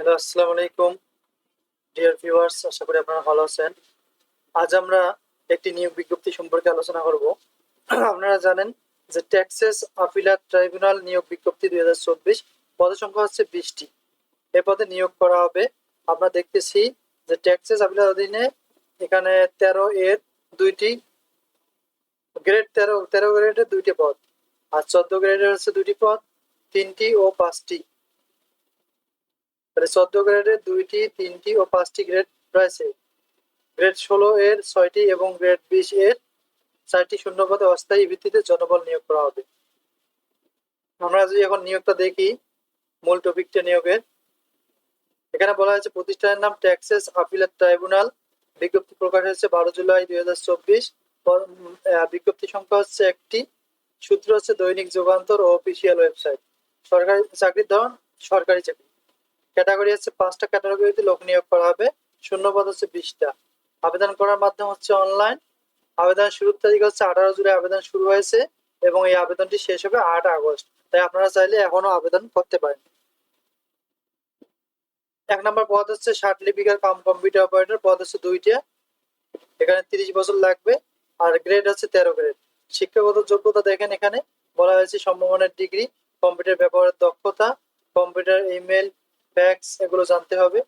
Hello, আসসালামু আলাইকুম। Dear viewers আশা করি আপনারা ভালো আছেন। আজ আমরা একটি নিয়োগ বিজ্ঞপ্তি সম্পর্কে আলোচনা করব। আপনারা জানেন যে ট্যাক্সেস আপিলার ট্রাইব্যুনাল নিয়োগ বিজ্ঞপ্তি দুই হাজার চব্বিশ পদের সংখ্যা হচ্ছে বিশটি। এ পদে নিয়োগ করা হবে। আমরা দেখতেছি যে ট্যাক্সেস আপিলার অধীনে এখানে তেরো এর দুইটি গ্রেড তেরো তেরো গ্রেডের দুইটি পদ, আর চোদ্দ গ্রেডের হচ্ছে দুইটি পদ, তিনটি ও পাঁচটি। তাহলে চোদ্দ গ্রেডের দুইটি, তিনটি ও পাঁচটি গ্রেড রয়েছে। গ্রেড ষোলো এর ছয়টি এবং গ্রেড বিশ এর চারটি শূন্যপদে অস্থায়ী ভিত্তিতে জনবল নিয়োগ করা হবে। আমরা যদি এখন নিয়োগটা দেখি, মূল টপিকটা নিয়োগের, এখানে বলা হয়েছে প্রতিষ্ঠানের নাম ট্যাক্সেস আপিলেট ট্রাইব্যুনাল বিজ্ঞপ্তি প্রকাশ হয়েছে বারো জুলাই দুই হাজার চব্বিশ। বিজ্ঞপ্তি সংখ্যা হচ্ছে একটি। সূত্র হচ্ছে দৈনিক যুগান্তর ও অফিসিয়াল ওয়েবসাইট। সরকারি চাকরির ধরন সরকারি চাকরি। ক্যাটাগরি হচ্ছে পাঁচটা ক্যাটাগরিতে লোক নিয়োগ করা হবে। শূন্যপদ হচ্ছে বিশটা। আবেদন করার মাধ্যম হচ্ছে অনলাইন আবেদন শুরুর তারিখ হচ্ছে আঠারো জুলাই আবেদন শুরু হয়েছে এবং এই আবেদনটি শেষ হবে আট আগস্ট। তাই আপনারা চাইলে এখনও আবেদন করতে পারেন। এক নম্বর পদ হচ্ছে ষাট লিপিকার কাম কম্পিউটার অপারেটর পদ হচ্ছে দুইটা। এখানে তিরিশ বছর লাগবে। আর গ্রেড হচ্ছে তেরো গ্রেড শিক্ষাগত যোগ্যতা দেখেন এখানে। বলা হয়েছে সম্ভাবনার ডিগ্রি কম্পিউটার ব্যবহারের দক্ষতা কম্পিউটার ইমেল ফ্যাক্স এগুলো জানতে হবে।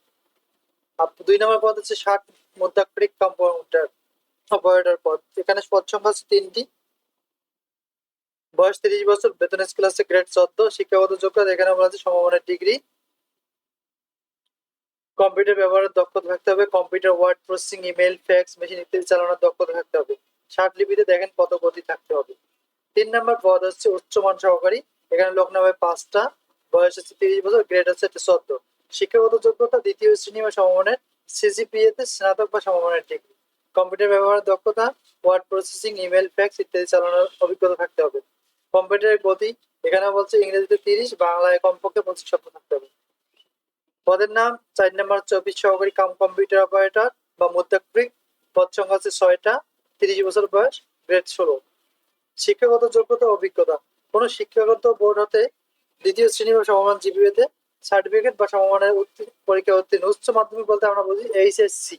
আর দুই নম্বর পদ হচ্ছে ষাট মুদ্রাক্ষরিক কম্পাউন্ডার অপারেটর পদ। এখানে পদ সংখ্যা হচ্ছে তিনটি। বয়স তিরিশ বছর, বেতন স্কেল আছে গ্রেড চোদ্দ, শিক্ষাগত যোগ্যতা এখানে বলা আছে সমমানের ডিগ্রি কম্পিউটার ব্যবহারের দক্ষতা থাকতে হবে computer word processing email fax machine ইত্যাদি চালানোর দক্ষতা থাকতে হবে। ষাট লিপিতে দেখেন কত গতি থাকতে হবে। তিন নম্বর পদ হচ্ছে উচ্চমান সহকারী, এখানে লোক নামে পাঁচটা। বয়স হচ্ছে তিরিশ বছর গ্রেড হচ্ছে চোদ্দ শিক্ষাগত যোগ্যতা দ্বিতীয় শ্রেণি বা সমমানের সিজিপিএ তে স্নাতক বা সমমানের ডিগ্রি কম্পিউটার ব্যবহারের দক্ষতা ওয়ার্ড প্রসেসিং ইমেল ফ্যাক্স ইত্যাদি চালানোর অভিজ্ঞতা থাকতে হবে। কম্পিউটারের গতি, এখানে বলছে ইংরেজিতে তিরিশ, বাংলায় কমপক্ষে পঁচিশ শব্দ থাকতে হবে। পদের নাম, চার নম্বর অফিস সহকারী কাম কম্পিউটার অপারেটর বা মুদ্রাক্ষরিক পদ সংখ্যা হচ্ছে ছয়টা, তিরিশ বছর বয়স গ্রেড ষোলো। শিক্ষাগত যোগ্যতা অভিজ্ঞতা। কোনো শিক্ষাগত বোর্ড হতে দ্বিতীয় শ্রেণি বা সমমান জিপিএতে সার্টিফিকেট বা সমমানের পরীক্ষা উত্তীর্ণ। উচ্চ মাধ্যমিক বলতে আমরা বুঝি এইচএসসি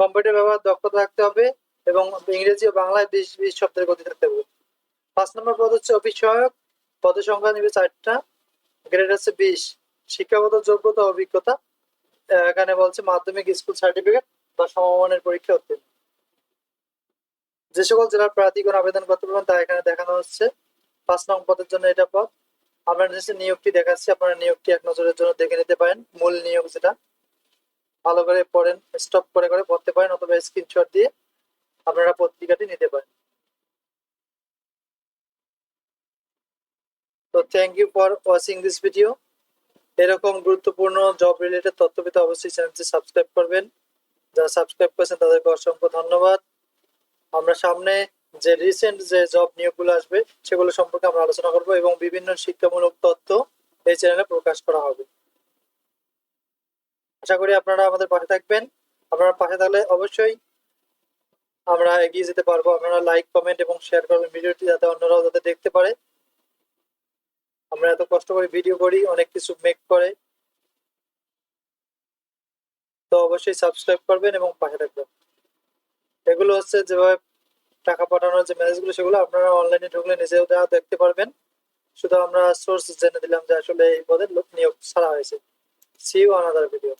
কম্পিউটার ব্যবহার, দক্ষতা থাকতে হবে এবং ইংরেজি ও বাংলায় বিশ বিশ শব্দের গতি থাকতে হবে। পাঁচ নম্বর পদ হচ্ছে অফিস সহায়ক পদের সংখ্যা নিবে চারটা। গ্রেড হচ্ছে বিশ। শিক্ষাগত যোগ্যতা অভিজ্ঞতা এখানে বলছে মাধ্যমিক স্কুল সার্টিফিকেট বা সমমানের পরীক্ষা উত্তীর্ণ। যে সকল জেলার প্রার্থীগণ আবেদন করতে পারবেন তা এখানে দেখানো হচ্ছে। পাঁচ নং পদের জন্য এটা পদ। আপনার নিচে নিয়োগটি দেখাচ্ছি, আপনারা নিয়োগটি এক নজরের জন্য দেখে নিতে পারেন। মূল নিয়োগ যেটা, ভালো করে পড়েন স্টপ করে করে পড়তে পারেন অথবা স্ক্রিনশট দিয়ে আপনারা পত্রিকাটি নিতে পারেন। তো thank you for watching this video এরকম গুরুত্বপূর্ণ জব রিলেটেড তথ্য পেতে অবশ্যই চ্যানেলটি সাবস্ক্রাইব করবেন। যারা সাবস্ক্রাইব করেছেন তাদেরকে অসংখ্য ধন্যবাদ। আমরা সামনে যে রিসেন্ট যে জব নিয়োগগুলো আসবে, সেগুলো সম্পর্কে আমরা আলোচনা করব এবং বিভিন্ন শিক্ষামূলক তথ্য এই চ্যানেলে প্রকাশ করা হবে। আশা করি আপনারা আমাদের পাশে থাকবেন। আপনারা পাশে থাকলে অবশ্যই আমরা এগিয়ে যেতে পারব। আপনারা লাইক কমেন্ট এবং শেয়ার করবেন ভিডিওটি যাতে অন্যরাও যাতে দেখতে পারে। আমরা এত কষ্ট করে ভিডিও করি, অনেক কিছু মেক করে। তো অবশ্যই সাবস্ক্রাইব করবেন এবং পাশে থাকবেন। এগুলো হচ্ছে যেভাবে টাকা পাঠানোর যে মেসেজগুলো সেগুলো আপনারা অনলাইনে ঢুকলে নিজেও দেওয়া দেখতে পারবেন। শুধু আমরা সোর্স জেনে দিলাম যে আসলে এই পদের লোক নিয়োগ ছাড়া হয়েছে। C you another video